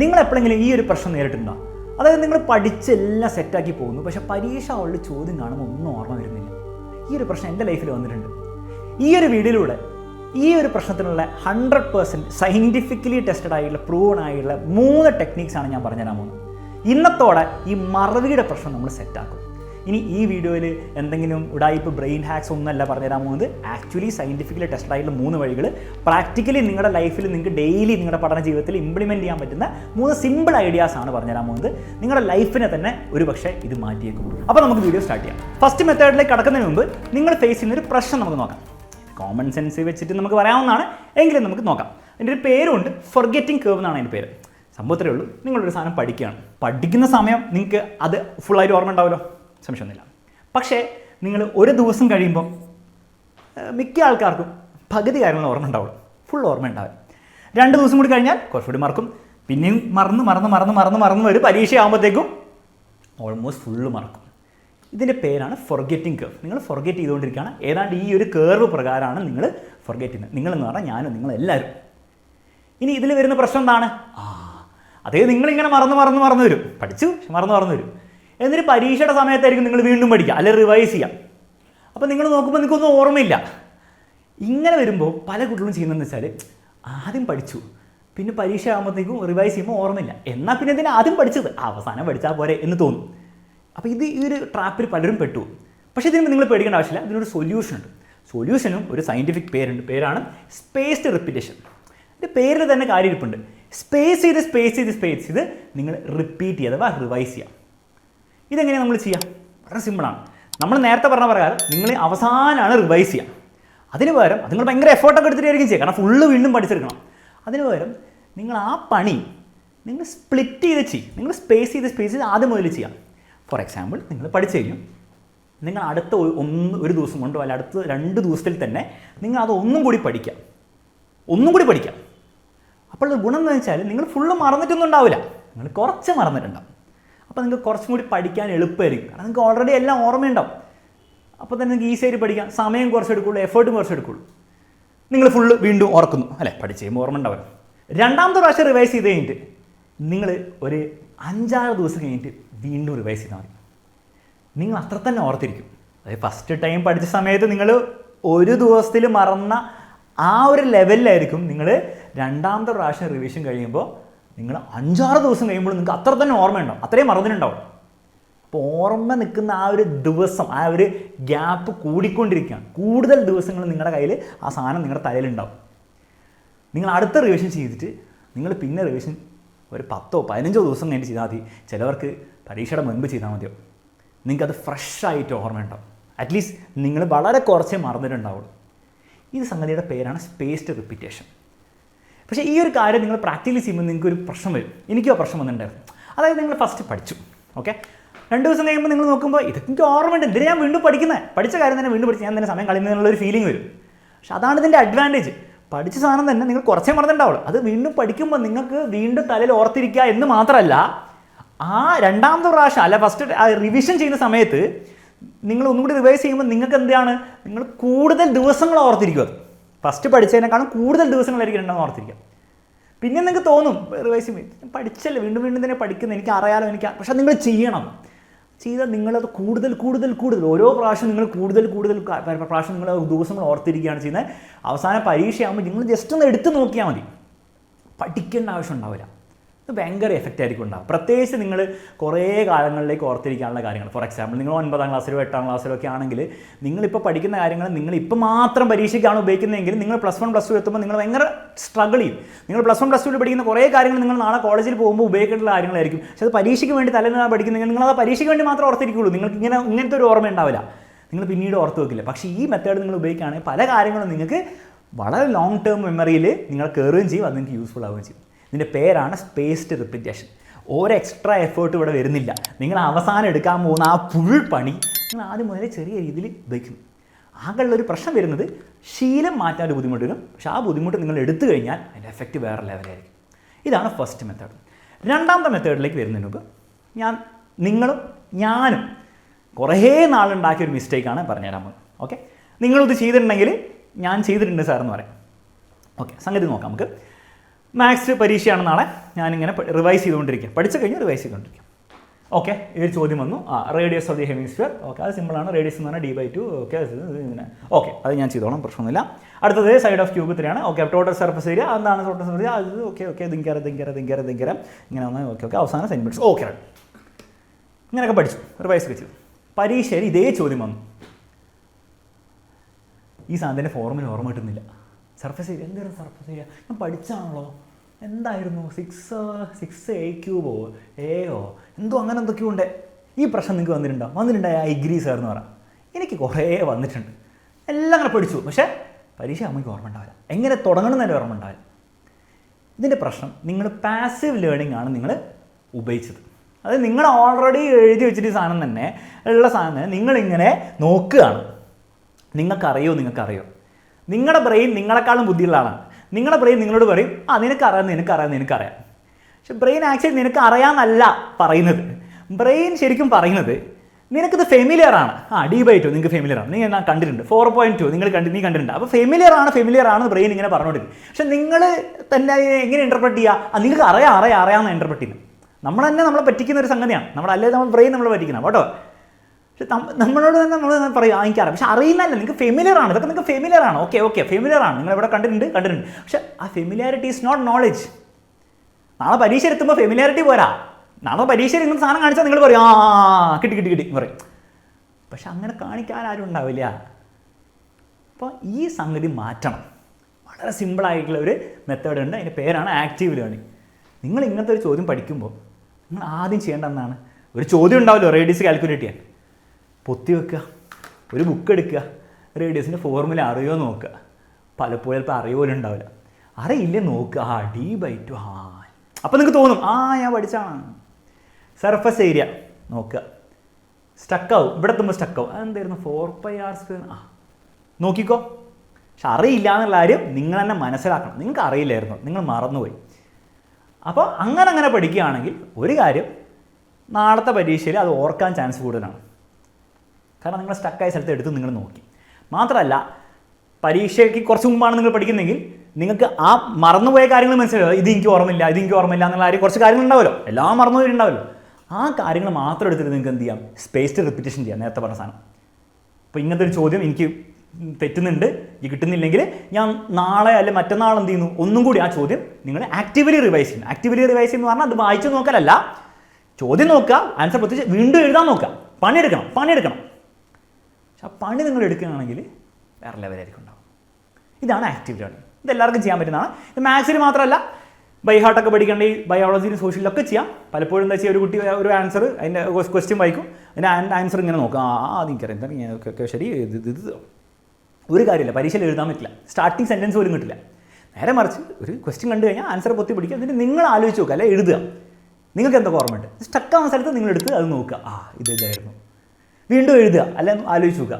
നിങ്ങൾ എപ്പോഴെങ്കിലും ഈ ഒരു പ്രശ്നം നേരിട്ടുണ്ടോ? അതായത് നിങ്ങൾ പഠിച്ചെല്ലാം സെറ്റാക്കി പോകുന്നു പക്ഷെ പരീക്ഷ അവളുടെ ചോദ്യം കാണുമ്പോൾ ഒന്നും ഓർമ്മ വരുന്നില്ല. ഈ ഒരു പ്രശ്നം എന്റെ ലൈഫിൽ വന്നിട്ടുണ്ട്. ഈ ഒരു വീഡിയോയിലൂടെ ഈ ഒരു പ്രശ്നത്തിനുള്ള ഹൺഡ്രഡ് പേഴ്സന്റ് സയന്റിഫിക്കലി ടെസ്റ്റഡ് ആയിട്ടുള്ള പ്രൂവൺ ആയിട്ടുള്ള മൂന്ന് ടെക്നീക്സാണ് ഞാൻ പറഞ്ഞുതരാൻ പോകുന്നത്. ഇന്നത്തോടെ ഈ മറവിയുടെ പ്രശ്നം നമ്മൾ സെറ്റാക്കും ഇനി ഈ വീഡിയോയിൽ എന്തെങ്കിലും ഉടായിപ്പ് ബ്രെയിൻ ഹാക്സ് ഒന്നല്ല പറഞ്ഞുതരാൻ പോകുന്നത്. ആക്ച്വലി സയന്റിഫിക്കലി ടെസ്റ്റ് ആയിട്ടുള്ള മൂന്ന് വഴികൾ പ്രാക്ടിക്കലി നിങ്ങളുടെ ലൈഫിൽ നിങ്ങൾക്ക് ഡെയിലി നിങ്ങളുടെ പഠന ജീവിതത്തിൽ ഇംപ്ലിമെന്റ് ചെയ്യാൻ പറ്റുന്ന മൂന്ന് സിമ്പിൾ ഐഡിയാസ് ആണ് പറഞ്ഞുതരാൻ പോകുന്നത്. നിങ്ങളുടെ ലൈഫിനെ തന്നെ ഒരു പക്ഷേ ഇത് മാറ്റിയേക്കും. അപ്പോൾ നമുക്ക് വീഡിയോ സ്റ്റാർട്ട് ചെയ്യാം. ഫസ്റ്റ് മെത്തേഡിലേക്ക് കടക്കുന്നതിന് മുമ്പ് നിങ്ങൾ ഫേസ് ചെയ്യുന്ന ഒരു പ്രശ്നം നമുക്ക് നോക്കാം. കോമൺ സെൻസ് വെച്ചിട്ട് നമുക്ക് പറയാവുന്നതാണ്. എങ്കിലും നമുക്ക് നോക്കാം. അതിന്റെ ഒരു പേരുണ്ട് ഫൊർഗെറ്റിംഗ് കേവ് എന്നാണ് അതിന്റെ പേര്. സംഭവത്തിലേ ഉള്ളൂ. നിങ്ങളൊരു സാധനം പഠിക്കുകയാണ്. പഠിക്കുന്ന സമയം നിങ്ങൾക്ക് അത് ഫുള്ളായിട്ട് ഓർമ്മ ഉണ്ടാവുമല്ലോ സംശയമൊന്നുമില്ല. പക്ഷേ നിങ്ങൾ ഒരു ദിവസം കഴിയുമ്പം മിക്ക ആൾക്കാർക്കും പകുതി കാര്യങ്ങൾ ഓർമ്മ ഉണ്ടാവുള്ളൂ. ഫുൾ ഓർമ്മ ഉണ്ടാവും. രണ്ട് ദിവസം കൂടി കഴിഞ്ഞാൽ കുറച്ചുകൂടി മറക്കും. പിന്നെയും മറന്ന് മറന്ന് മറന്ന് മറന്ന് മറന്ന് വരും പരീക്ഷയാകുമ്പോഴത്തേക്കും ഓൾമോസ്റ്റ് ഫുള്ള് മറക്കും. ഇതിന്റെ പേരാണ് ഫൊർഗെറ്റിംഗ് കേർവ് നിങ്ങൾ ഫൊർഗെറ്റ് ചെയ്തുകൊണ്ടിരിക്കുകയാണ്. ഏതാണ്ട് ഈ ഒരു കേർവ് പ്രകാരമാണ് നിങ്ങൾ ഫൊർഗെറ്റ് ചെയ്യുന്നത്. നിങ്ങളെന്ന് പറഞ്ഞാൽ ഞാനും നിങ്ങളെല്ലാവരും. ഇനി ഇതിൽ വരുന്ന പ്രശ്നം എന്താണ്? ആ അതേ നിങ്ങളിങ്ങനെ മറന്ന് മറന്ന് മറന്നു വരും. പഠിച്ചു മറന്ന് മറന്നു വരും. എന്നിട്ട് പരീക്ഷയുടെ സമയത്തായിരിക്കും നിങ്ങൾ വീണ്ടും പഠിക്കുക അല്ലെങ്കിൽ റിവൈസ് ചെയ്യാം അപ്പോൾ നിങ്ങൾ നോക്കുമ്പോൾ നിങ്ങൾക്കൊന്നും ഓർമ്മയില്ല. ഇങ്ങനെ വരുമ്പോൾ പല കുട്ടികളും ചെയ്യുന്നതെന്ന് വെച്ചാൽ ആദ്യം പഠിച്ചു. പിന്നെ പരീക്ഷ ആകുമ്പോഴത്തേക്കും റിവൈസ് ചെയ്യുമ്പോൾ ഓർമ്മയില്ല. എന്നാൽ പിന്നെ എന്തിനാ ആദ്യം പഠിച്ചത്? അവസാനം പഠിച്ചാൽ പോരെ എന്ന് തോന്നും. അപ്പോൾ ഇത് ഈ ഒരു ട്രാപ്പിൽ പലരും പെട്ടു. പക്ഷേ ഇതിന് നിങ്ങൾ പേടിക്കേണ്ട ആവശ്യമില്ല. ഇതിനൊരു സൊല്യൂഷൻ ഉണ്ട്. സൊല്യൂഷനും ഒരു സയന്റിഫിക് പേരുണ്ട്. പേരാണ് സ്പേസ്ഡ് റിപ്പീറ്റേഷൻ ഇതിന്റെ പേരിൽ തന്നെ കാര്യമിരിപ്പുണ്ട്. സ്പേസ് ചെയ്ത് സ്പേസ് ചെയ്ത് സ്പേസ് ചെയ്ത് നിങ്ങൾ റിപ്പീറ്റ് അഥവാ റിവൈസ് ചെയ്യാം ഇതെങ്ങനെയാണ് നമ്മൾ ചെയ്യാം? വളരെ സിമ്പിളാണ് നമ്മൾ നേരത്തെ പറഞ്ഞ പ്രകാരം നിങ്ങൾ അവസാനമാണ് റിവൈസ് ചെയ്യുക അതിന് പകരം അത് നിങ്ങൾ ഭയങ്കര എഫേർട്ടൊക്കെ എടുത്തിട്ടായിരിക്കും ചെയ്യുക. കാരണം ഫുള്ള് വീണ്ടും പഠിച്ചെടുക്കണം. അതിന് പകരം നിങ്ങൾ ആ പണി നിങ്ങൾ സ്പ്ലിറ്റ് ചെയ്ത് ചെയ്യും. നിങ്ങൾ സ്പേസ് ചെയ്ത് സ്പേസ് ചെയ്ത് ആദ്യം മുതൽ ചെയ്യാം. ഫോർ എക്സാമ്പിൾ നിങ്ങൾ പഠിച്ചു കഴിഞ്ഞു. നിങ്ങൾ അടുത്ത ഒന്ന് ഒരു ദിവസം കൊണ്ടോ അല്ല അടുത്ത രണ്ട് ദിവസത്തിൽ തന്നെ നിങ്ങൾ അത് ഒന്നും കൂടി പഠിക്കാം. ഒന്നും കൂടി പഠിക്കാം. അപ്പോൾ ഗുണം എന്ന് വെച്ചാൽ നിങ്ങൾ ഫുള്ള് മറന്നിട്ടൊന്നും ഉണ്ടാവില്ല. നിങ്ങൾ കുറച്ച് മറന്നിട്ടുണ്ടാവും. അപ്പോൾ നിങ്ങൾക്ക് കുറച്ചും കൂടി പഠിക്കാൻ എളുപ്പമായിരിക്കും. കാരണം നിങ്ങൾക്ക് ഓൾറെഡി എല്ലാം ഓർമ്മയുണ്ടാവും. അപ്പോൾ തന്നെ നിങ്ങൾക്ക് ഈസി ആയിട്ട് പഠിക്കാം. സമയം കുറച്ച് എടുക്കുള്ളൂ എഫേർട്ടും കുറച്ച് എടുക്കുള്ളൂ. നിങ്ങൾ ഫുള്ള് വീണ്ടും ഓർക്കുന്നു. അല്ലേ? പഠിച്ച് കഴിയുമ്പോൾ ഓർമ്മ ഉണ്ടാവും രണ്ടാമത്തെ പ്രാവശ്യം റിവൈസ് ചെയ്ത് കഴിഞ്ഞിട്ട് നിങ്ങൾ ഒരു അഞ്ചാറ് ദിവസം കഴിഞ്ഞിട്ട് വീണ്ടും റിവൈസ് ചെയ്താൽ മതി. നിങ്ങൾ അത്ര തന്നെ ഓർത്തിരിക്കും. അതായത് ഫസ്റ്റ് ടൈം പഠിച്ച സമയത്ത് നിങ്ങൾ ഒരു ദിവസത്തിൽ മറന്ന ആ ഒരു ലെവലിലായിരിക്കും നിങ്ങൾ രണ്ടാമത്തെ പ്രാവശ്യം റിവിഷൻ കഴിയുമ്പോൾ നിങ്ങൾ അഞ്ചാറ് ദിവസം കഴിയുമ്പോൾ നിങ്ങൾക്ക് അത്ര തന്നെ ഓർമ്മയുണ്ടാവും. അത്രയും മറന്നിട്ടുണ്ടാവും. അപ്പോൾ ഓർമ്മ നിൽക്കുന്ന ആ ഒരു ദിവസം ആ ഒരു ഗ്യാപ്പ് കൂടിക്കൊണ്ടിരിക്കുകയാണ്. കൂടുതൽ ദിവസങ്ങൾ നിങ്ങളുടെ കയ്യിൽ ആ സാധനം നിങ്ങളുടെ തലയിലുണ്ടാവും. നിങ്ങൾ അടുത്ത റിവിഷൻ ചെയ്തിട്ട് നിങ്ങൾ പിന്നെ റിവിഷൻ ഒരു പത്തോ പതിനഞ്ചോ ദിവസം കഴിഞ്ഞ് ചെയ്താൽ മതി. ചിലവർക്ക് പരീക്ഷയുടെ മുൻപ് ചെയ്താൽ മതിയോ. നിങ്ങൾക്കത് ഫ്രഷായിട്ട് ഓർമ്മയുണ്ടാവും. അറ്റ്ലീസ്റ്റ് നിങ്ങൾ വളരെ കുറച്ചേ മറന്നിട്ടുണ്ടാവുള്ളൂ. ഈ സംഗതിയുടെ പേരാണ് സ്പേസ്ഡ് റിപ്പീറ്റേഷൻ പക്ഷേ ഈ ഒരു കാര്യം നിങ്ങൾ പ്രാക്ടിക്കലി ചെയ്യുമ്പോൾ നിങ്ങൾക്ക് ഒരു പ്രശ്നം വരും. എനിക്കും പ്രശ്നം വന്നിട്ടുണ്ടായിരുന്നു. അതായത് നിങ്ങൾ ഫസ്റ്റ് പഠിച്ചു. ഓക്കെ രണ്ട് ദിവസം കഴിയുമ്പോൾ നിങ്ങൾ നോക്കുമ്പോൾ ഇതൊക്കെ ഓർമ്മയുണ്ട്. എന്തിനാ ഞാൻ വീണ്ടും പഠിക്കുന്നത് പഠിച്ച കാര്യം തന്നെ വീണ്ടും പഠിച്ച് ഞാൻ തന്നെ സമയം കളയുന്നതിനുള്ള ഒരു ഫീലിംഗ് വരും. പക്ഷെ അതാണ് ഇതിന്റെ അഡ്വാന്റേജ് പഠിച്ച സാധനം തന്നെ നിങ്ങൾ കുറച്ചേ മറന്നിട്ടുണ്ടാവുള്ളൂ. അത് വീണ്ടും പഠിക്കുമ്പോൾ നിങ്ങൾക്ക് വീണ്ടും തലയിൽ ഓർത്തിരിക്കുക എന്ന് മാത്രമല്ല ആ രണ്ടാമത്തെ പ്രാവശ്യം അല്ല ഫസ്റ്റ് റിവിഷൻ ചെയ്യുന്ന സമയത്ത് നിങ്ങൾ ഒന്നും കൂടി റിവൈസ് ചെയ്യുമ്പോൾ നിങ്ങൾക്ക് എന്താണ്? നിങ്ങൾ കൂടുതൽ ദിവസങ്ങൾ ഓർത്തിരിക്കുക അത്. ഫസ്റ്റ് പഠിച്ചതിനേക്കാളും കൂടുതൽ ദിവസങ്ങളായിരിക്കും രണ്ടാമത് ഓർത്തിരിക്കുക. പിന്നെ നിങ്ങൾക്ക് തോന്നും റിവൈസ് പഠിച്ചല്ലേ വീണ്ടും വീണ്ടും തന്നെ പഠിക്കുന്നത് എനിക്ക് അറിയാലോ എനിക്ക് പക്ഷേ നിങ്ങൾ ചെയ്യണം. ചെയ്താൽ നിങ്ങളത് കൂടുതൽ കൂടുതൽ കൂടുതൽ ഓരോ പ്രാവശ്യം നിങ്ങൾ കൂടുതൽ കൂടുതൽ പ്രാവശ്യം നിങ്ങൾ ദിവസങ്ങൾ ഓർത്തിരിക്കുകയാണ് ചെയ്യുന്നത്. അവസാന പരീക്ഷയാകുമ്പോൾ നിങ്ങൾ ജസ്റ്റ് ഒന്ന് എടുത്ത് നോക്കിയാൽ മതി. പഠിക്കേണ്ട ആവശ്യം ഉണ്ടാവില്ല. ഇത് ഭയങ്കര എഫക്റ്റ് ആയിരിക്കും ഉണ്ടാവും പ്രത്യേകിച്ച് നിങ്ങൾ കുറേ കാലങ്ങളിലേക്ക് ഓർത്തിരിക്കാനുള്ള കാര്യങ്ങൾ. ഫോർ എക്സാമ്പിൾ നിങ്ങൾ ഒൻപതാം ക്ലാസ്സിലോ എട്ടാം ക്ലാസ്സിലോ ഒക്കെ ആണെങ്കിൽ നിങ്ങളിപ്പോൾ പഠിക്കുന്ന കാര്യങ്ങൾ നിങ്ങൾ ഇപ്പോൾ മാത്രം പരീക്ഷയ്ക്കാണ് ഉപയോഗിക്കുന്നതെങ്കിൽ നിങ്ങൾ പ്ലസ് വൺ പ്ലസ് ടു എത്തുമ്പോൾ നിങ്ങൾ ഭയങ്കര സ്ട്രഗിൾ ചെയ്യും. നിങ്ങൾ പ്ലസ് വൺ പ്ലസ് ടുവിൽ പഠിക്കുന്ന കുറേ കാര്യങ്ങൾ നിങ്ങൾ നാളെ കോളേജിൽ പോകുമ്പോൾ ഉപയോഗിക്കേണ്ട കാര്യങ്ങളായിരിക്കും. പക്ഷേ അത് പരീക്ഷയ്ക്ക് വേണ്ടി തലേന്ന് പഠിക്കുന്നെങ്കിൽ നിങ്ങൾ അത് പരീക്ഷയ്ക്ക് വേണ്ടി മാത്രം ഓർത്തിരിക്കുള്ളൂ. നിങ്ങൾക്ക് ഇങ്ങനെ ഇങ്ങനത്തെ ഒരു ഓർമ്മ ഉണ്ടാവില്ല. നിങ്ങൾ പിന്നീട് ഓർത്ത് വെക്കില്ല. പക്ഷേ ഈ മെത്തേഡ് നിങ്ങൾ ഉപയോഗിക്കുകയാണെങ്കിൽ പല കാര്യങ്ങളും നിങ്ങൾക്ക് വളരെ ലോങ് ടേം മെമ്മറിയിൽ നിങ്ങൾ കയറുകയും ചെയ്യും. അത് നിങ്ങൾക്ക് യൂസ്ഫുൾ ആവുകയും ചെയ്യും. ഇതിന്റെ പേരാണ് സ്പേസ്ഡ് റിപ്പിറ്റേഷൻ ഒരു എക്സ്ട്രാ എഫേർട്ട് ഇവിടെ വരുന്നില്ല. നിങ്ങൾ അവസാനം എടുക്കാൻ പോകുന്ന ആ ഫുൾ പണി നിങ്ങൾ ആദ്യം മുതലേ ചെറിയ രീതിയിൽ ഉപയോഗിക്കുന്നു ആകെയുള്ള ഒരു പ്രശ്നം വരുന്നത് ശീലം മാറ്റാൻ ഒരു ബുദ്ധിമുട്ട് വരും. പക്ഷെ ആ ബുദ്ധിമുട്ട് നിങ്ങൾ എടുത്തു കഴിഞ്ഞാൽ അതിന്റെ എഫക്റ്റ് വേറെ ലെവലായിരിക്കും ഇതാണ് ഫസ്റ്റ് മെത്തേഡ് രണ്ടാമത്തെ മെത്തേഡിലേക്ക് വരുന്നതിന് മുമ്പ് ഞാൻ നിങ്ങളും ഞാനും കുറേ നാളുണ്ടാക്കിയ ഒരു മിസ്റ്റേക്കാണ് പറഞ്ഞുതരാൻ പോകുന്നത്. ഓക്കെ നിങ്ങളിത് ചെയ്തിട്ടുണ്ടെങ്കിൽ ഞാൻ ചെയ്തിട്ടുണ്ട് സാർ എന്ന് പറയാം. ഓക്കെ സംഗതി നോക്കാം നമുക്ക്. മാത്സ് പരീക്ഷയാണ് നാളെ ഞാനിങ്ങനെ റിവൈസ് ചെയ്തുകൊണ്ടിരിക്കുക പഠിച്ചു കഴിഞ്ഞ് റിവൈസ് ചെയ്തുകൊണ്ടിരിക്കുക ഓക്കെ ഒരു ചോദ്യം വന്നു. ആ radius of the hemisphere okay അത് സിമ്പിളാണ് റേഡിയസ് എന്ന് പറഞ്ഞാൽ ഡി ബൈ ടു ഓക്കെ ഇങ്ങനെ. ഓക്കെ അത് ഞാൻ ചെയ്തോളാം. പ്രശ്നമൊന്നുമില്ല. അടുത്തത് സൈഡ് ഓഫ് ക്യൂബ് ത്രീയാണ് ഓക്കെ ടോട്ടൽ സർഫസ് ഏരിയ അതാണ് ടോട്ടൽ സർഫസ് ഏരിയ അത് ഓക്കെ ഓക്കെ ദിങ്കര ദിങ്കര ദിങ്കര ദിങ്കര ഇങ്ങനെ വന്നാൽ ഓക്കെ ഓക്കെ അവസാനം സെന്റിമീറ്റേഴ്സ് ഓക്കെ ഇങ്ങനെയൊക്കെ പഠിച്ചു. റിവൈസ് ഒക്കെ ചെയ്തു. പരീക്ഷയിൽ ഇതേ ചോദ്യം വന്നു. ഈ സാധനത്തിന്റെ ഫോർമുല ഓർമ്മ കിട്ടുന്നില്ല. സർഫസ് ഏരിയ എന്തൊരു സർഫസ് ഏരിയ ഞാൻ പഠിച്ചാണല്ലോ എന്തായിരുന്നു സിക്സ് സിക്സ് എ ക്യൂബോ എയോ എന്തോ അങ്ങനെ എന്തൊക്കെയോ ഉണ്ട്. ഈ പ്രശ്നം നിങ്ങൾക്ക് വന്നിട്ടുണ്ടോ? വന്നിട്ടുണ്ടായ ഐഗ്രി സാർ എന്ന് പറയാം. എനിക്ക് കുറേ വന്നിട്ടുണ്ട്. എല്ലാം അങ്ങനെ പഠിച്ചു. പക്ഷേ പരീക്ഷ അമ്മയ്ക്ക് ഓർമ്മ ഉണ്ടാവില്ല. എങ്ങനെ തുടങ്ങണം എന്നല്ലേ ഓർമ്മ ഉണ്ടാവില്ല. ഇതിന്റെ പ്രശ്നം നിങ്ങൾ പാസീവ് ലേണിംഗ് ആണ് നിങ്ങൾ ഉപയോഗിച്ചത്. അത് നിങ്ങൾ ഓൾറെഡി എഴുതി വെച്ചിട്ട് സാധനം തന്നെ ഉള്ള സാധനം നിങ്ങളിങ്ങനെ നോക്കുകയാണ്. നിങ്ങൾക്കറിയോ? നിങ്ങൾക്കറിയോ? നിങ്ങളുടെ ബ്രെയിൻ നിങ്ങളെക്കാളും ബുദ്ധിയുള്ള ആളാണ്. നിങ്ങളുടെ ബ്രെയിൻ നിങ്ങളോട് പറയും ആ നിനക്ക് അറിയാം നിനക്ക് അറിയാം നിനക്ക് അറിയാം പക്ഷെ ബ്രെയിൻ ആക്ച്വലി നിനക്ക് അറിയാമെന്നല്ല പറയുന്നത്. ബ്രെയിൻ ശരിക്കും പറയുന്നത് നിനക്കിത് ഫെമിലിയർ ആണ്. ആ ഡി ബൈ ടു നിങ്ങൾക്ക് ഫെമിലിയർ ആണ്. നിങ്ങൾ ഞാൻ കണ്ടിട്ടുണ്ട്? ഫോർ പോയിന്റ് ടു നിങ്ങൾ കണ്ടി നീ കണ്ടിട്ടുണ്ട്. അപ്പോൾ ഫെമിലിയർ ആണ് ഫെമിലിയർ ആണ് ബ്രെയിൻ ഇങ്ങനെ പറഞ്ഞുകൊണ്ടിരിക്കും പക്ഷെ നിങ്ങൾ തന്നെ എങ്ങനെ ഇന്റർപ്രറ്റ് ചെയ്യുക നിങ്ങൾക്ക് അറിയാം അറിയാം അറിയാമെന്ന് ഇന്റർപ്രറ്റ് ചെയ്യുന്നത് നമ്മൾ തന്നെ നമ്മളെ പറ്റിക്കുന്ന ഒരു സംഗതിയാണ്. നമ്മളല്ലേ നമ്മൾ ബ്രെയിൻ നമ്മൾ പറ്റിക്കണം കേട്ടോ? പക്ഷെ നമ്മ- നമ്മളോട് തന്നെ നമ്മൾ പറയും എനിക്കറിയാം. പക്ഷെ അറിയില്ലല്ലോ നിങ്ങൾക്ക് ഫെമിലിയർ ആണ്. ഇതൊക്കെ നിങ്ങൾക്ക് ഫെമിലിയർ ആണ്. ഓക്കെ ഓക്കെ ഫെമിലിയർ ആണ്. നിങ്ങൾ ഇവിടെ കണ്ടിട്ടുണ്ട് കണ്ടിട്ടുണ്ട്. പക്ഷെ ആ ഫെമിലിയാരിറ്റി ഈസ് നോട്ട് നോളജ് നാളെ പരീക്ഷ എത്തുമ്പോൾ ഫെമിലിയാരിറ്റി പോരാ. നാളെ പരീക്ഷ നിങ്ങൾ സാധനം കാണിച്ചാൽ നിങ്ങൾ പറയും ആ കിട്ടി കിട്ടി കിട്ടി പറയും. പക്ഷെ അങ്ങനെ കാണിക്കാൻ ആരും ഉണ്ടാവില്ല. അപ്പോൾ ഈ സംഗതി മാറ്റണം. വളരെ സിമ്പിളായിട്ടുള്ള ഒരു മെത്തേഡ് ഉണ്ട്. അതിന്റെ പേരാണ് ആക്റ്റീവ് ലേണിംഗ് നിങ്ങൾ ഇങ്ങനത്തെ ഒരു ചോദ്യം പഠിക്കുമ്പോൾ നിങ്ങൾ ആദ്യം ചെയ്യേണ്ട ഒരു ചോദ്യം ഉണ്ടാവല്ലോ? റേഡിയസ് കാൽക്കുലേറ്റ് ചെയ്യാൻ. പൊത്തി വെക്കുക. ഒരു ബുക്ക് എടുക്കുക. റേഡിയസിന്റെ ഫോർമുല അറിയോ നോക്കുക. പലപ്പോഴും ചിലപ്പോൾ അറിയോ പോലും ഉണ്ടാവില്ല. അറിയില്ല നോക്കുക. ആ ഡി ബൈ ടു ആ. അപ്പോൾ നിങ്ങൾക്ക് തോന്നും ആ ഞാൻ പഠിച്ചാണ് സർഫസ് ഏരിയ നോക്കുക. സ്റ്റക്കാവും ഇവിടെ എത്തുമ്പോൾ സ്റ്റക്കാവും അതെന്തായിരുന്നു? ഫോർ പൈ ആർ സ്ക്വയർ ആ. നോക്കിക്കോ. പക്ഷെ അറിയില്ല എന്നുള്ള കാര്യം നിങ്ങൾ തന്നെ മനസ്സിലാക്കണം. നിങ്ങൾക്ക് അറിയില്ലായിരുന്നു. നിങ്ങൾ മറന്നുപോയി. അപ്പോൾ അങ്ങനെ അങ്ങനെ പഠിക്കുകയാണെങ്കിൽ ഒരു കാര്യം നാളത്തെ പരീക്ഷയിൽ അത് ഓർക്കാൻ ചാൻസ് കൂടുതലാണ്. കാരണം നിങ്ങൾ സ്റ്റക്കായ സ്ഥലത്ത് എടുത്ത് നിങ്ങൾ നോക്കി. മാത്രമല്ല പരീക്ഷയ്ക്ക് കുറച്ച് മുമ്പാണ് നിങ്ങൾ പഠിക്കുന്നതെങ്കിൽ നിങ്ങൾക്ക് ആ മറന്നുപോയ കാര്യങ്ങൾ മനസ്സിലാവും ഇത് എനിക്ക് ഓർമ്മയില്ല ഇത് എനിക്ക് ഓർമ്മയില്ല എന്നുള്ള കാര്യം കുറച്ച് കാര്യങ്ങൾ ഉണ്ടാവുമല്ലോ. എല്ലാം മറന്നു പോയിട്ടുണ്ടാവുമല്ലോ ആ കാര്യങ്ങൾ മാത്രം എടുത്തിട്ട് നിങ്ങൾക്ക് എന്ത് ചെയ്യാം? സ്പേസ്ഡ് റിപ്പിറ്റേഷൻ ചെയ്യാം. നേരത്തെ പറഞ്ഞ സാധനം. അപ്പോൾ ഇങ്ങനത്തെ ഒരു ചോദ്യം എനിക്ക് തെറ്റുന്നുണ്ട് ഈ കിട്ടുന്നില്ലെങ്കിൽ ഞാൻ നാളെ അല്ലെ മറ്റന്നാൾ എന്ത് ചെയ്യുന്നു? ഒന്നും കൂടി ആ ചോദ്യം നിങ്ങൾ ആക്റ്റീവ്ലി റിവൈസ് ചെയ്യും ആക്റ്റീവ്ലി റിവൈസ് ചെയ്യുന്നു പറഞ്ഞാൽ അത് വായിച്ചു നോക്കലല്ല. ചോദ്യം നോക്കുക ആൻസർ പ്രത്യേകിച്ച് വീണ്ടും എഴുതാൻ നോക്കുക. പണിയെടുക്കണം പണിയെടുക്കണം. പക്ഷെ ആ പണി നിങ്ങൾ എടുക്കുകയാണെങ്കിൽ വേറെ ലെവലായിരിക്കും ഉണ്ടാവും ഇതാണ് ആക്റ്റീവ് ലേണിംഗ് ഇത് എല്ലാവർക്കും ചെയ്യാൻ പറ്റുന്നതാണ് ഇത് മാത്സിൽ മാത്രമല്ല ബൈ ഹാർട്ടൊക്കെ പഠിക്കേണ്ട ഈ ബയോളജിയിലും സോഷ്യലിലൊക്കെ ചെയ്യാം. പലപ്പോഴും എന്താ ചെയ്യുക ഒരു കുട്ടി ഒരു ആൻസർ അതിന്റെ ക്വസ്റ്റ്യൻ വായിക്കും. അതിന്റെ ആൻസർ ഇങ്ങനെ നോക്കും. ആ അത് എനിക്കറിയാം. എന്താ ഒക്കെ ഒക്കെ ശരി ഇത് ഇത് ഒരു കാര്യമില്ല പരീക്ഷയിൽ എഴുതാൻ പറ്റില്ല. സ്റ്റാർട്ടിങ് സെന്റൻസ് പോലും കിട്ടില്ല. നേരെ മറിച്ച് ഒരു ക്വസ്റ്റ്യൻ കണ്ടു കഴിഞ്ഞാൽ ആൻസർ പൊത്തി പിടിക്കുക. എന്നിട്ട് നിങ്ങൾ ആലോചിച്ച് നോക്കുക അല്ലെ എഴുതുക. നിങ്ങൾക്ക് എന്തൊക്കെ ഓർമ്മയുണ്ട് സ്റ്റക്കാവുന്ന സ്ഥലത്ത് നിങ്ങൾ എടുത്ത് അത് നോക്കുക. ആ ഇത് ഇതായിരുന്നു. വീണ്ടും എഴുതുക. അല്ലെങ്കിൽ ആലോചിച്ച് നോക്കുക.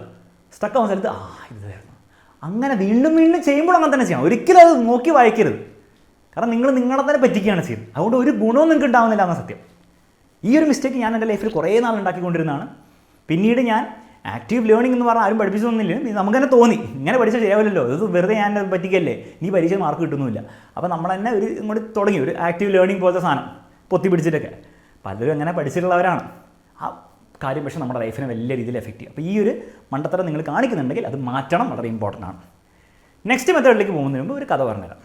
സ്റ്റക്ക് ആവുന്ന സ്ഥലത്ത് ആ ഇത് ഇതായിരുന്നു. അങ്ങനെ വീണ്ടും വീണ്ടും ചെയ്യുമ്പോൾ അങ്ങനെ തന്നെ ചെയ്യണം ഒരിക്കലും അത് നോക്കി വായിക്കരുത്. കാരണം നിങ്ങൾ നിങ്ങളെ തന്നെ പറ്റിക്കുകയാണ് ചെയ്യുന്നത്. അതുകൊണ്ട് ഒരു ഗുണവും നിങ്ങൾക്ക് ഉണ്ടാവുന്നില്ല എന്ന സത്യം. ഈ ഒരു മിസ്റ്റേക്ക് ഞാൻ എന്റെ ലൈഫിൽ കുറേ നാൾ ഉണ്ടാക്കിക്കൊണ്ടിരുന്നതാണ്. പിന്നീട് ഞാൻ ആക്റ്റീവ് ലേണിംഗ് എന്ന് പറഞ്ഞാൽ ആരും പഠിപ്പിച്ചൊന്നുമില്ല. നമുക്ക് തന്നെ തോന്നി. ഇങ്ങനെ പഠിച്ചാൽ ചെയ്യാമല്ലോ ഇത് വെറുതെ ഞാൻ പറ്റിക്കല്ലേ? നീ പരീക്ഷ മാർക്ക് കിട്ടുന്നില്ല അപ്പോൾ നമ്മൾ തന്നെ ഒരു ഇങ്ങോട്ട് തുടങ്ങി. ഒരു ആക്റ്റീവ് ലേണിംഗ് പോലത്തെ സാധനം പൊത്തി പിടിച്ചിട്ടൊക്കെ. പലരും അങ്ങനെ പഠിച്ചിട്ടുള്ളവരാണ്. കാര്യം പക്ഷേ നമ്മുടെ ലൈഫിനെ വലിയ രീതിയിൽ എഫക്റ്റ് ചെയ്യും. അപ്പോൾ ഈ ഒരു മണ്ടത്തരം നിങ്ങൾ കാണിക്കുന്നുണ്ടെങ്കിൽ അത് മാറ്റണം വളരെ ഇമ്പോർട്ടന്റ് ആണ്. നെക്സ്റ്റ് മെത്തേഡിലേക്ക് പോകുന്നതിന് മുമ്പ് ഒരു കഥ പറഞ്ഞുതരാം.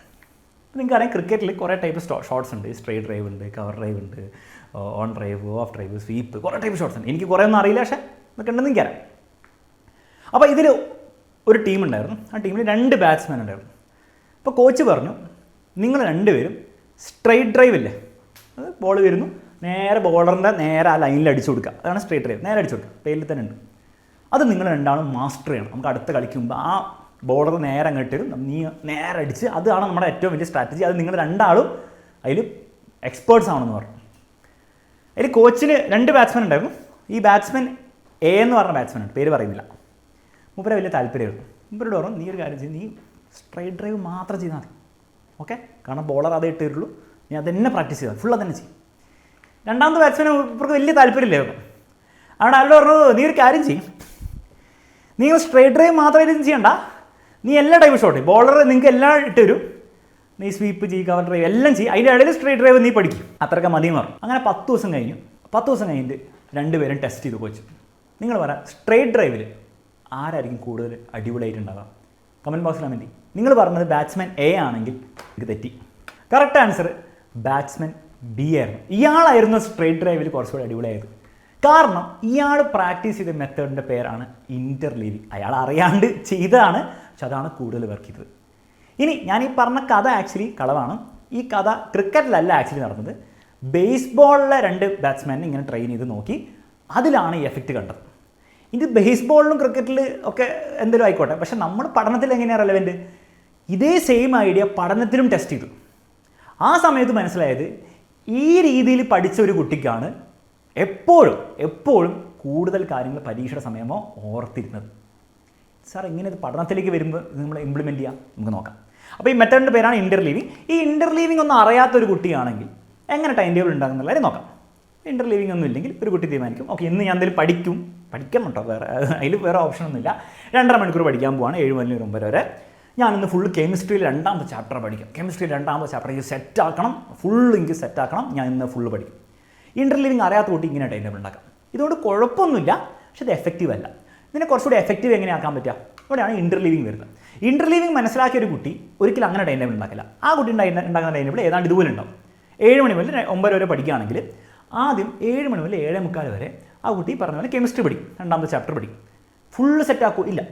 നിങ്ങൾക്കറിയാം ക്രിക്കറ്റിൽ കുറേ ടൈപ്പ് ഷോട്ട്സ് ഉണ്ട്. സ്ട്രേറ്റ് ഡ്രൈവ് ഉണ്ട് കവർ ഡ്രൈവ് ഉണ്ട് on drive off drive sweep കുറേ ടൈപ്പ് ഷോട്ട്സ് ഉണ്ട്. എനിക്ക് കുറേ ഒന്നും അറിയില്ല പക്ഷേ ഇതൊക്കെ ഉണ്ടെന്ന് എനിക്കറിയാം. അപ്പോൾ ഇതിൽ ഒരു ടീം ഉണ്ടായിരുന്നു. ആ ടീമിൽ രണ്ട് ബാറ്റ്സ്മാൻ ഉണ്ടായിരുന്നു. അപ്പോൾ കോച്ച് പറഞ്ഞു നിങ്ങൾ രണ്ടുപേരും സ്ട്രൈറ്റ് ഡ്രൈവ് ഇല്ലേ? അത് ബോൾ വരുന്നു. നേരെ ബോളറിന്റെ നേരെ ആ ലൈനിൽ അടിച്ചു കൊടുക്കുക. അതാണ് സ്ട്രേറ്റ് ഡ്രൈവ് നേരെ അടിച്ചു കൊടുക്കുക. പേരിൽ തന്നെ ഉണ്ട്. അത് നിങ്ങൾ രണ്ടാളും മാസ്റ്റർ ചെയ്യണം. നമുക്ക് അടുത്ത കളിക്കുമ്പോൾ ആ ബോളർ നേരെ അങ്ങോട്ട് നീ നേരെ അടിച്ച് അതാണ് നമ്മുടെ ഏറ്റവും വലിയ സ്ട്രാറ്റജി അത് നിങ്ങൾ രണ്ടാളും അതിൽ എക്സ്പേർട്സ് ആണെന്ന് പറഞ്ഞു. അതിൽ കോച്ചിന് രണ്ട് ബാറ്റ്സ്മാൻ ഉണ്ടായിരുന്നു. ഈ ബാറ്റ്സ്മാൻ എ എന്ന് പറഞ്ഞ ബാറ്റ്സ്മാൻ ഉണ്ട്. പേര് പറയുന്നില്ല. മൂപ്പരെ വലിയ താല്പര്യമായിരുന്നു. മൂപ്പരോട് പറഞ്ഞു നീ ഒരു കാര്യം ചെയ്യും. നീ സ്ട്രൈറ്റ് ഡ്രൈവ് മാത്രം ചെയ്താൽ മതി. ഓക്കെ കാരണം ബോളർ അതേ ഇട്ടിട്ടുള്ളൂ നീ അതന്നെ പ്രാക്ടീസ് ചെയ്താൽ ഫുൾ അതന്നെ ചെയ്യും. രണ്ടാമത്തെ ബാറ്റ്സ്മാൻ ഇവർക്ക് വലിയ താല്പര്യമില്ലായിരുന്നു അവിടെ അല്ല പറഞ്ഞു നീ ഒരു കാര്യം ചെയ്യും. നീ സ്ട്രേറ്റ് ഡ്രൈവ് മാത്രമായിട്ട് ചെയ്യണ്ട. നീ എല്ലാ ടൈപ്പ് ഷോട്ട് ബോളർ നിങ്ങൾക്ക് എല്ലാം ഇട്ട് വരും നീ സ്വീപ്പ് ചെയ്യും കവർ ഡ്രൈവ് എല്ലാം ചെയ്യും. അതിന്റെ ഇടയിൽ സ്ട്രേറ്റ് ഡ്രൈവ് നീ പഠിക്കും. അത്രയ്ക്ക് മതി മാറും അങ്ങനെ പത്ത് ദിവസം കഴിഞ്ഞു. പത്ത് ദിവസം കഴിഞ്ഞിട്ട് രണ്ടുപേരും ടെസ്റ്റ് ചെയ്ത് കോച്ച് നിങ്ങൾ പറ സ്ട്രേറ്റ് ഡ്രൈവിൽ ആരായിരിക്കും കൂടുതൽ അടിപൊളിയായിട്ടുണ്ടാവുക? കമന്റ് ബോക്സിൽ കമന്റ് നിങ്ങൾ പറഞ്ഞത് ബാറ്റ്സ്മാൻ എ ആണെങ്കിൽ എനിക്ക് തെറ്റി. കറക്റ്റ് ആൻസർ ബാറ്റ്സ്മാൻ ബി ആയിരുന്നു ഇയാളായിരുന്നു സ്ട്രേറ്റ് ഡ്രൈവിൽ കുറച്ചുകൂടി അടിപൊളിയായത്. കാരണം ഇയാൾ പ്രാക്ടീസ് ചെയ്ത മെത്തേഡിന്റെ പേരാണ് ഇന്റർലീവിങ് അയാൾ അറിയാണ്ട് ചെയ്തതാണ് പക്ഷെ അതാണ് കൂടുതൽ വർക്ക് ചെയ്തത്. ഇനി ഞാൻ ഈ പറഞ്ഞ കഥ ആക്ച്വലി കളവാണ്. ഈ കഥ ക്രിക്കറ്റിലല്ല ആക്ച്വലി നടന്നത്. ബേസ്ബോളിലെ രണ്ട് ബാറ്റ്സ്മാനെ ഇങ്ങനെ ട്രെയിൻ ചെയ്ത് നോക്കി. അതിലാണ് ഈ എഫക്റ്റ് കണ്ടത്. ഇത് ബേസ്ബോളിലും ക്രിക്കറ്റിൽ ഒക്കെ എന്തെങ്കിലും ആയിക്കോട്ടെ പക്ഷെ നമ്മൾ പഠനത്തിൽ എങ്ങനെയാണ് റെലവെന്റ് ഇതേ സെയിം ഐഡിയ പഠനത്തിലും ടെസ്റ്റ് ചെയ്തു. ആ സമയത്ത് മനസ്സിലായത് ഈ രീതിയിൽ പഠിച്ച ഒരു കുട്ടിക്കാണ് എപ്പോഴും എപ്പോഴും കൂടുതൽ കാര്യങ്ങൾ പരീക്ഷയുടെ സമയമോ ഓർത്തിരുന്നത്. സാർ എങ്ങനെ ഇത് പഠനത്തിലേക്ക് വരുമ്പോൾ നമ്മൾ ഇംപ്ലിമെന്റ് ചെയ്യാം? നമുക്ക് നോക്കാം. അപ്പോൾ ഈ മെത്തേഡിന്റെ പേരാണ് ഇന്റർലീവിങ് ഈ ഇന്റർലീവിങ് ഒന്നും അറിയാത്ത ഒരു കുട്ടിയാണെങ്കിൽ എങ്ങനെ ടൈം ടേബിൾ ഉണ്ടാകുന്നുള്ള കാര്യം നോക്കാം. ഇന്റർലീവിങ് ഒന്നും ഇല്ലെങ്കിൽ ഒരു കുട്ടി തീരുമാനിക്കും. ഓക്കെ ഇന്ന് ഞാൻ എന്തെങ്കിലും പഠിക്കും. പഠിക്കണം കേട്ടോ വേറെ അതിൽ വേറെ ഓപ്ഷനൊന്നുമില്ല രണ്ടര മണിക്കൂർ പഠിക്കാൻ പോവാണ്. ഏഴ് മണി ഒമ്പത് വരെ. ഞാൻ ഇന്ന് ഫുൾ കെമിസ്ട്രിയിൽ രണ്ടാമത്തെ ചാപ്റ്റർ പഠിക്കും. കെമിസ്ട്രി രണ്ടാമത്തെ ചാപ്റ്റർ എനിക്ക് സെറ്റ് ആക്കണം. ഫുൾ എനിക്ക് സെറ്റ് ആക്കണം. ഞാൻ ഇന്ന് ഫുള്ള് പഠിക്കും. ഇന്റർലിവിങ് അറിയാത്ത കൂട്ടി ഇങ്ങനെ ടൈം ഉണ്ടാക്കാം. ഇതുകൊണ്ട് കുഴപ്പമൊന്നുമില്ല പക്ഷെ ഇത് എഫക്റ്റീവ് അല്ല. ഇതിനെ കുറച്ചുകൂടി എഫക്റ്റീവ് എങ്ങനെയാക്കാൻ പറ്റുക? ഇവിടെയാണ് ഇന്റർലീവിങ് വരുന്നത്. ഇന്റർലീവിങ് മനസ്സിലാക്കിയ ഒരു കുട്ടി ഒരിക്കലും അങ്ങനെ ടൈം ഉണ്ടാക്കില്ല. ആ കുട്ടി ഉണ്ടാക്കുന്ന ടൈം ടേബിൾ ഏതാണ്ട് ഇതുപോലെ ഉണ്ടാവും. ഏഴ് മണി മുതൽ ഒമ്പത് വരെ പഠിക്കുകയാണെങ്കിൽ ആദ്യം ഏഴ് മണി മുതൽ ഏഴ് മുക്കാൽ വരെ ആ കുട്ടി പറഞ്ഞ പോലെ കെമിസ്ട്രി പഠിക്കും. രണ്ടാമത്തെ ചാപ്റ്റർ പഠിക്കും. ഫുള്ള് സെറ്റാക്കൂ ഇല്ല.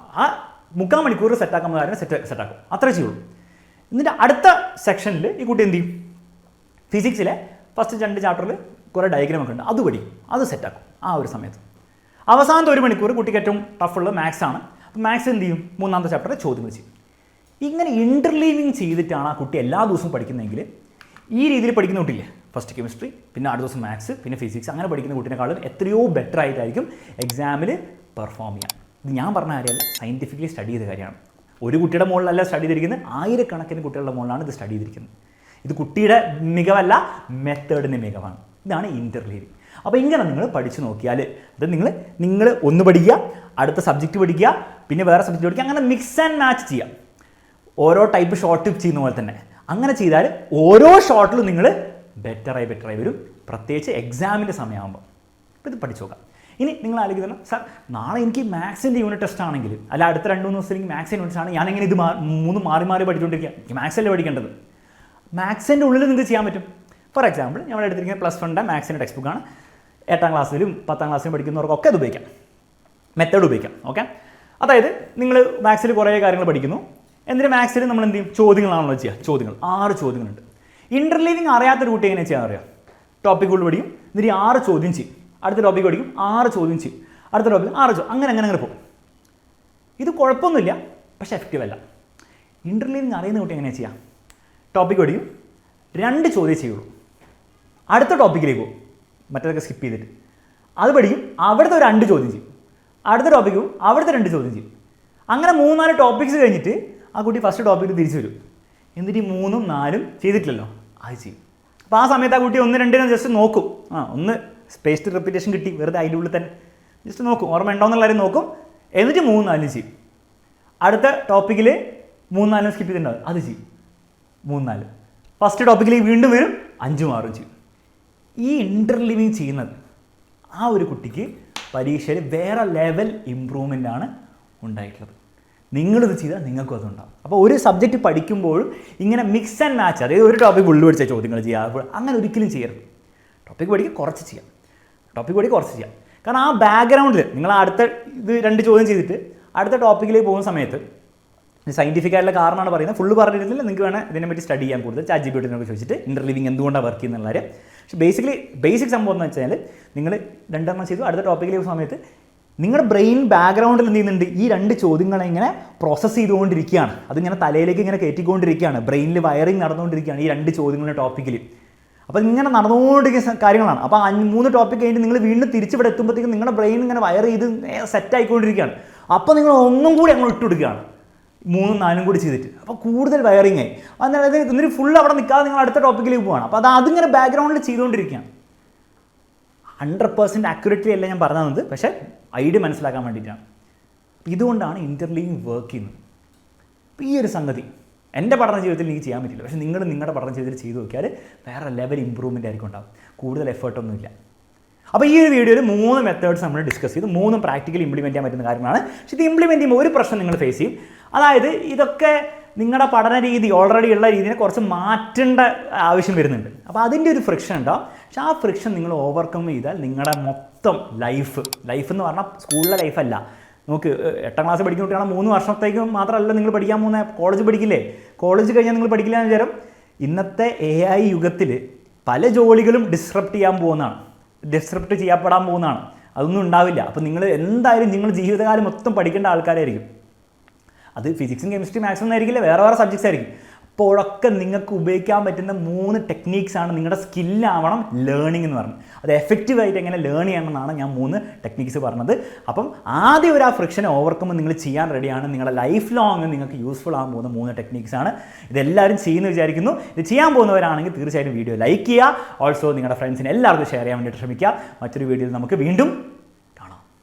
ആ മുക്കാൽ മണിക്കൂർ സെറ്റാക്കുന്ന കാര്യം സെറ്റ് സെറ്റാക്കും അത്രേ ചെയ്യുള്ളൂ. എന്നിട്ട് അടുത്ത സെക്ഷനിൽ ഈ കുട്ടി എന്ത് ചെയ്യും? ഫിസിക്സിലെ ഫസ്റ്റ് രണ്ട് ചാപ്റ്ററിൽ കുറേ ഡയഗ്രാം ഒക്കെ ഉണ്ട്. അത് പഠിക്കും അത് സെറ്റാക്കും ആ ഒരു സമയത്ത്. അവസാനത്തെ ഒരു മണിക്കൂർ കുട്ടിക്ക് ഏറ്റവും ടഫുള്ള മാത്സ് ആണ്. അപ്പോൾ മാത്സ് എന്ത് ചെയ്യും? മൂന്നാമത്തെ ചാപ്റ്ററിൽ ചോദ്യങ്ങൾ ചെയ്യും. ഇങ്ങനെ ഇന്റർലീവിങ് ചെയ്തിട്ടാണ് ആ കുട്ടി എല്ലാ ദിവസവും പഠിക്കുന്നതെങ്കിൽ ഈ രീതിയിൽ പഠിക്കുന്ന കുട്ടിയില്ലേ? ഫസ്റ്റ് കെമിസ്ട്രി പിന്നെ അടുത്ത ദിവസം മാത്സ് പിന്നെ ഫിസിക്സ് അങ്ങനെ പഠിക്കുന്ന കുട്ടിനെക്കാളും എത്രയോ ബെറ്റർ ആയിട്ടായിരിക്കും എക്സാമിൽ പെർഫോം ചെയ്യാൻ ഇത് ഞാൻ പറഞ്ഞ കാര്യമല്ല സയന്റിഫിക്കലി സ്റ്റഡി ചെയ്ത കാര്യമാണ്. ഒരു കുട്ടിയുടെ മുകളിലല്ല സ്റ്റഡി ചെയ്തിരിക്കുന്നത് ആയിരക്കണക്കിന് കുട്ടികളുടെ മുകളിലാണ് ഇത് സ്റ്റഡി ചെയ്തിരിക്കുന്നത്. ഇത് കുട്ടിയുടെ മികവല്ല മെത്തേഡിന്റെ മികവാണ്. ഇതാണ് ഇന്റർലീവിങ് അപ്പോൾ ഇങ്ങനെ നിങ്ങൾ പഠിച്ചു നോക്കിയാൽ അത് നിങ്ങൾ നിങ്ങൾ ഒന്ന് പഠിക്കുക അടുത്ത സബ്ജക്റ്റ് പഠിക്കുക പിന്നെ വേറെ സബ്ജക്റ്റ് പഠിക്കുക അങ്ങനെ മിക്സ് ആൻഡ് മാച്ച് ചെയ്യാം ഓരോ ടൈപ്പ് ഷോർട്ട് ചെയ്യുന്ന പോലെ തന്നെ. അങ്ങനെ ചെയ്താൽ ഓരോ ഷോർട്ടിലും നിങ്ങൾ ബെറ്ററായി ബെറ്ററായി വരും. പ്രത്യേകിച്ച് എക്സാമിന്റെ സമയമാകുമ്പോൾ അപ്പോൾ ഇത് പഠിച്ചു നോക്കാം. ഇനി നിങ്ങൾ ആലോചിക്കുന്നു സർ നാളെ എനിക്ക് മാത്സിന്റെ യൂണിറ്റ് ടെസ്റ്റ് ആണെങ്കിൽ അല്ല അടുത്ത രണ്ട് മൂന്ന് ദിവസം എനിക്ക് മാത്സിന്റെ യൂണിറ്റ് ആണ്. ഞാൻ എങ്ങനെ ഇത് മൂന്ന് മാറി മാറി പഠിച്ചുകൊണ്ടിരിക്കുക എനിക്ക് മാത്സല്ലേ പഠിക്കേണ്ടത്? മാത്സിന്റെ ഉള്ളിൽ നിങ്ങൾക്ക് ചെയ്യാൻ പറ്റും. ഫോർ എക്സാമ്പിൾ നമ്മൾ എടുത്തിരിക്കുന്ന പ്ലസ് വണ്ണിന്റെ മാത്സിന്റെ ടെക്സ്റ്റ് ബുക്കാണ് എട്ടാം ക്ലാസ്സിലും പത്താം ക്ലാസ്സിലും പഠിക്കുന്നവർക്കൊക്കെ അത് ഉപയോഗിക്കാം. മെത്തേഡ് ഉപയോഗിക്കാം ഓക്കെ അതായത് നിങ്ങൾ മാത്സിൽ കുറേ കാര്യങ്ങൾ പഠിക്കുന്നു. എന്നിട്ട് മാത്സിൽ നമ്മൾ എന്ത് ചെയ്യും? ചോദ്യങ്ങളാണല്ലോ ചെയ്യുക. ചോദ്യങ്ങൾ. ആറ് ചോദ്യങ്ങളുണ്ട്. ഇന്റർലീവിങ് അറിയാത്തൊരു കുട്ടി എങ്ങനെ ചെയ്യാൻ അറിയാം? ടോപ്പിക്കുകൾ പഠിക്കും. എന്നിട്ട് ആറ് ചോദ്യം ചെയ്യും. അടുത്ത ടോപ്പിക് പഠിക്കും. ആറ് ചോദ്യം ചെയ്യും. അടുത്ത ടോപ്പിക് ആറ് ചോദ്യം അങ്ങനെ അങ്ങനെ അങ്ങനെ പോകും. ഇത് കുഴപ്പമൊന്നുമില്ല പക്ഷേ എഫക്റ്റീവ് അല്ല. ഇന്റർലീവിങ് അറിയുന്ന കുട്ടി എങ്ങനെ ചെയ്യാം? ടോപ്പിക് പഠിക്കും. രണ്ട് ചോദ്യം ചെയ്യുള്ളൂ. അടുത്ത ടോപ്പിക്കിലേക്ക് പോകും. മറ്റേതൊക്കെ സ്കിപ്പ് ചെയ്തിട്ട്. അത് പഠിക്കും. അവിടുത്തെ ഒരു രണ്ട് ചോദ്യം ചെയ്യും. അടുത്ത ടോപ്പിക്ക് പോകും. അവിടുത്തെ രണ്ട് ചോദ്യം ചെയ്യും. അങ്ങനെ മൂന്നാൽ ടോപ്പിക്സ് കഴിഞ്ഞിട്ട് ആ കുട്ടി ഫസ്റ്റ് ടോപ്പിക്ക് തിരിച്ചു വരും. എന്നിട്ട് ഈ മൂന്നും നാലും ചെയ്തിട്ടില്ലല്ലോ. അത് ചെയ്യും. അപ്പോൾ ആ സമയത്ത് ആ കുട്ടി ഒന്ന് രണ്ടിനും ജസ്റ്റ് നോക്കും. ആ ഒന്ന് സ്പേസ്ഡ് റെപ്പിറ്റേഷൻ കിട്ടി. വെറുതെ അതിന്റെ ഉള്ളിൽ തന്നെ. ജസ്റ്റ് നോക്കും ഓർമ്മ ഉണ്ടോ എന്നുള്ള കാര്യം നോക്കും. എന്നിട്ട് മൂന്ന് നാലും ചെയ്യും. അടുത്ത ടോപ്പിക്കിൽ മൂന്നാലും സ്കിപ്പ് ചെയ്തിട്ടുണ്ടാവും. അത് ചെയ്യും. മൂന്നാൽ. ഫസ്റ്റ് ടോപ്പിക്കിൽ വീണ്ടും വരും. അഞ്ചും ആറും ചെയ്യും. ഈ ഇന്റർലിവിങ് ചെയ്യുന്നത് ആ ഒരു കുട്ടിക്ക് പരീക്ഷയിൽ വേറെ ലെവൽ ഇമ്പ്രൂവ്മെന്റ് ആണ് ഉണ്ടായിട്ടുള്ളത്. നിങ്ങളിത് ചെയ്താൽ നിങ്ങൾക്കും അതുണ്ടാവും അപ്പോൾ ഒരു സബ്ജക്റ്റ് പഠിക്കുമ്പോഴും ഇങ്ങനെ മിക്സ് ആൻഡ് മാച്ച് അതായത് ഒരു ടോപ്പിക് ഉള്ളു പഠിച്ച ചോദ്യങ്ങൾ ചെയ്യുക അങ്ങനെ ഒരിക്കലും ചെയ്യരുത്. ടോപ്പിക് പഠിക്കുക കുറച്ച് ചെയ്യാം. ടോപ്പിക് കൂടി കുറച്ച് ചെയ്യാം. കാരണം ആ ബാക്ക്ഗ്രൗണ്ടിൽ നിങ്ങൾ അടുത്ത ഇത് രണ്ട് ചോദ്യം ചെയ്തിട്ട് അടുത്ത ടോപ്പിക്കിലേക്ക് പോകുന്ന സമയത്ത് സയന്റിഫിക് ആയിട്ടുള്ള കാരണമാണ് പറയുന്നത്. ഫുള്ള് പറഞ്ഞിരുന്നില്ല. നിങ്ങൾക്ക് വേണം ഇതിനെ പറ്റി സ്റ്റഡി ചെയ്യാൻ കൂടുതൽ ചാറ്റ് ജി ചോദിച്ചിട്ട് ഇന്റർലിവിങ് എന്തുകൊണ്ടാണ് വർക്ക് ചെയ്യുന്ന കാര്യം. പക്ഷേ ബേസിക്കലി ബേസിക് സംഭവം എന്ന് വെച്ചാൽ നിങ്ങൾ രണ്ടെണ്ണം ചെയ്തു. അടുത്ത ടോപ്പിക്കിലേക്ക് സമയത്ത് നിങ്ങളുടെ ബ്രെയിൻ ബാക്ക്ഗ്രൗണ്ടിൽ എന്ത് ചെയ്യുന്നുണ്ട്? ഈ രണ്ട് ചോദ്യങ്ങളെ ഇങ്ങനെ പ്രോസസ്സ് ചെയ്തുകൊണ്ടിരിക്കുകയാണ്. അതിങ്ങനെ തലയിലേക്ക് ഇങ്ങനെ കയറ്റിക്കൊണ്ടിരിക്കുകയാണ് ബ്രെയിനിൽ വയറിങ് നടന്നുകൊണ്ടിരിക്കുകയാണ് ഈ രണ്ട് ചോദ്യങ്ങളുടെ ടോപ്പിക്കിൽ അപ്പോൾ ഇങ്ങനെ നടന്നുകൊണ്ടിരിക്കുന്ന കാര്യങ്ങളാണ്. അപ്പോൾ അഞ്ച് മൂന്ന് ടോപ്പിക് കഴിഞ്ഞിട്ട് നിങ്ങൾ വീണ്ടും തിരിച്ചിവിടെ എത്തുമ്പോഴത്തേക്കും നിങ്ങളുടെ ബ്രെയിൻ ഇങ്ങനെ വയർ ചെയ്ത് സെറ്റ് ആയിക്കൊണ്ടിരിക്കുകയാണ്. അപ്പോൾ നിങ്ങൾ ഒന്നും കൂടി അങ്ങ് ഇട്ടുകൊടുക്കുകയാണ് മൂന്നും നാലും കൂടി ചെയ്തിട്ട്. അപ്പോൾ കൂടുതൽ വയറിങ് ആയി. അതായത് എന്നിട്ട് ഫുൾ അവിടെ നിൽക്കാതെ നിങ്ങൾ അടുത്ത ടോപ്പിക്കിലേക്ക് പോവാണ്. അപ്പോൾ അത് അതിങ്ങനെ ബാക്ക്ഗ്രൗണ്ടിൽ ചെയ്തുകൊണ്ടിരിക്കുകയാണ്. ഹൺഡ്രഡ് പെർസെന്റ് ആക്യുറേറ്റ്ലി അല്ല ഞാൻ പറഞ്ഞു തന്നത് പക്ഷേ ഐഡിയ മനസ്സിലാക്കാൻ വേണ്ടിയിട്ടാണ്. ഇതുകൊണ്ടാണ് ഇന്റർലീവിങ് വർക്ക് ചെയ്യുന്നത്. ഈ ഒരു സംഗതി. എന്റെ പഠന ജീവിതത്തിൽ എനിക്ക് ചെയ്യാൻ പറ്റില്ല. പക്ഷേ നിങ്ങൾ നിങ്ങളുടെ പഠന ജീവിതത്തിൽ ചെയ്തു നോക്കിയാൽ വേറെ ലെവൽ ഇമ്പ്രൂവ്മെന്റ് ആയിരിക്കും ഉണ്ടാവും കൂടുതൽ എഫേർട്ടൊന്നുമില്ല അപ്പോൾ ഈ ഒരു വീഡിയോയിൽ മൂന്ന് മെത്തേഡ്സ് നമ്മൾ ഡിസ്കസ് ചെയ്തു. മൂന്നും പ്രാക്ടിക്കലി ഇംപ്ലിമെന്റ് ചെയ്യാൻ പറ്റുന്ന കാര്യമാണ് പക്ഷേ ഇത് ഇംപ്ലിമെന്റ് ചെയ്യുമ്പോൾ ഒരു പ്രശ്നം നിങ്ങൾ ഫേസ് ചെയ്യും. അതായത് ഇതൊക്കെ നിങ്ങളുടെ പഠന രീതി ഓൾറെഡി ഉള്ള രീതിനെ കുറച്ച് മാറ്റേണ്ട ആവശ്യം വരുന്നുണ്ട്. അപ്പോൾ അതിന്റെ ഒരു ഫ്രിക്ഷൻ ഉണ്ടാവും പക്ഷെ ആ ഫ്രിക്ഷൻ നിങ്ങൾ ഓവർകം ചെയ്താൽ നിങ്ങളുടെ മൊത്തം ലൈഫ് ലൈഫ് എന്ന് പറഞ്ഞാൽ സ്കൂളിലെ ലൈഫല്ല ഏഹ്, എട്ടാം ക്ലാസ് പഠിക്കുന്ന കുട്ടികളാണ് മൂന്ന് വർഷത്തേക്കും മാത്രമല്ല നിങ്ങൾ പഠിക്കാൻ പോകുന്ന കോളേജ് പഠിക്കില്ലേ? കോളേജ് കഴിഞ്ഞാൽ നിങ്ങൾ പഠിക്കില്ല എന്ന് വിചാരം? ഇന്നത്തെ എ ഐ യുഗത്തിൽ പല ജോലികളും ഡിസ്റപ്റ്റ് ചെയ്യാൻ പോകുന്നതാണ്. ഡിസ്റപ്റ്റ് ചെയ്യപ്പെടാൻ പോകുന്നതാണ്. അതൊന്നും ഉണ്ടാവില്ല. അപ്പോൾ നിങ്ങൾ എന്തായാലും നിങ്ങൾ ജീവിതകാലം മൊത്തം പഠിക്കേണ്ട ആൾക്കാരായിരിക്കും. അത് ഫിസിക്സും കെമിസ്ട്രി മാത്സും ആയിരിക്കില്ല. വേറെ വേറെ സബ്ജക്ട്സ് ആയിരിക്കും. അപ്പോഴൊക്കെ നിങ്ങൾക്ക് ഉപയോഗിക്കാൻ പറ്റുന്ന മൂന്ന് ടെക്നീക്സ് ആണ് നിങ്ങളുടെ സ്കില്ലാവണം ലേണിംഗ് എന്ന് പറഞ്ഞത് അത് എഫക്റ്റീവായിട്ട് എങ്ങനെ ലേൺ ചെയ്യണമെന്നാണ് ഞാൻ മൂന്ന് ടെക്നീക്സ് പറഞ്ഞത്. അപ്പം ആദ്യം ഒരു ആ ഫ്രിക്ഷനെ ഓവർകം നിങ്ങൾ ചെയ്യാൻ റെഡിയാണ് നിങ്ങളുടെ ലൈഫ് ലോങ് നിങ്ങൾക്ക് യൂസ്ഫുൾ ആകാൻ പോകുന്ന മൂന്ന് ടെക്നീക്സ് ആണ്. ഇതെല്ലാവരും ചെയ്യുന്നു വിചാരിക്കുന്നു. ഇത് ചെയ്യാൻ പോകുന്നവരാണെങ്കിൽ തീർച്ചയായിട്ടും വീഡിയോ ലൈക്ക് ചെയ്യുക. ഓൾസോ നിങ്ങളുടെ ഫ്രണ്ട്സിനെ എല്ലാവർക്കും ഷെയർ ചെയ്യാൻ വേണ്ടിയിട്ട് ശ്രമിക്കുക. മറ്റൊരു വീഡിയോയിൽ നമുക്ക് വീണ്ടും